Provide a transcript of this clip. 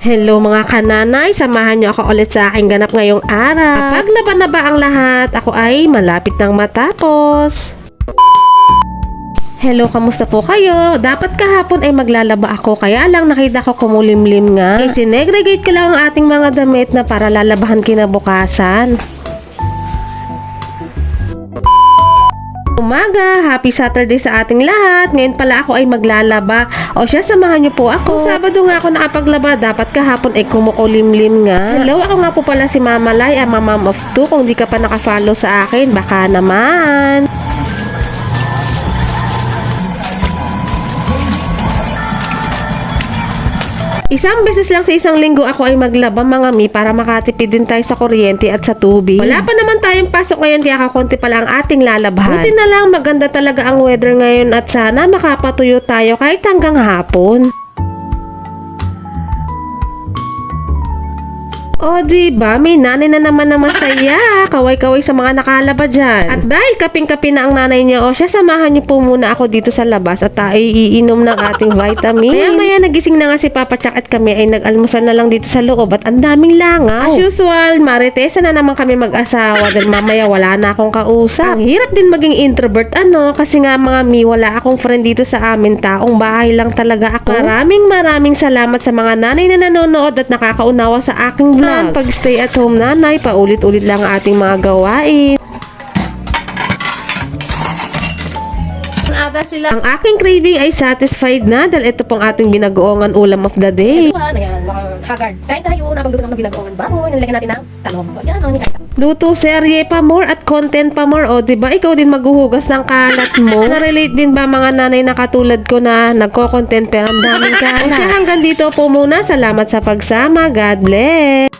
Hello mga kananay, samahan niyo ako ulit sa aking ganap ngayong araw. Kapag laban na ba ang lahat, ako ay malapit nang matapos. Hello, kamusta po kayo? Dapat kahapon ay maglalaba ako, kaya lang nakita ko kumulimlim nga. Eh, sinegregate ko lang ang ating mga damit na para lalabahan kinabukasan. Umaga, happy Saturday sa ating lahat. Ngayon pala ako ay maglalaba. O siya, samahan niyo po ako. Kung Sabado nga ako nakapaglaba, dapat kahapon ay kumukulimlim nga. Hello, ako nga po pala si Mama Lai, ang mom of two. Kung di ka pa nakafollow sa akin, baka naman. Isang beses lang sa isang linggo ako ay maglaba mga mi para makatipid din tayo sa kuryente at sa tubig. Wala pa naman tayong pasok ngayon kaya kakonti pa lang ang ating lalabahan. Buti na lang maganda talaga ang weather ngayon at sana makapatuyo tayo kahit hanggang hapon. O, di ba? May nanay na naman na masaya. Kaway-kaway sa mga nakalaba dyan. At dahil kaping-kapi na ang nanay niya, o siya, samahan niyo po muna ako dito sa labas at tayo iinom ng ating vitamin. Maya-maya nagising na nga si Papa Chuck at kami ay nag-almusal na lang dito sa loob at ang daming langaw. As usual, maritesa na naman kami mag-asawa dahil mamaya wala na akong kausap. Ang hirap din maging introvert ano kasi nga mga mi, wala akong friend dito sa amin. Taong bahay lang talaga ako. Maraming maraming salamat sa mga nanay na nanonood at nakakaunawa sa aking vlog. Pag stay at home nanay, paulit-ulit lang ang ating mga gawain. Ata sila. Ang aking craving ay satisfied na dahil ito pong ating binagoongan ulam of the day. Tuwan, ayan, mga haggard. Kahit tayo na pagluto ng bilagongan baboy, nilagyan natin ng talong. So, yan ang Luto serye pa more at content pa more. O, di ba ikaw din maghuhugas ng kalat mo? Na-relate din ba mga nanay na katulad ko na nagko-content pero ang daming kalat? Hanggang dito po muna. Salamat sa pagsama. God bless!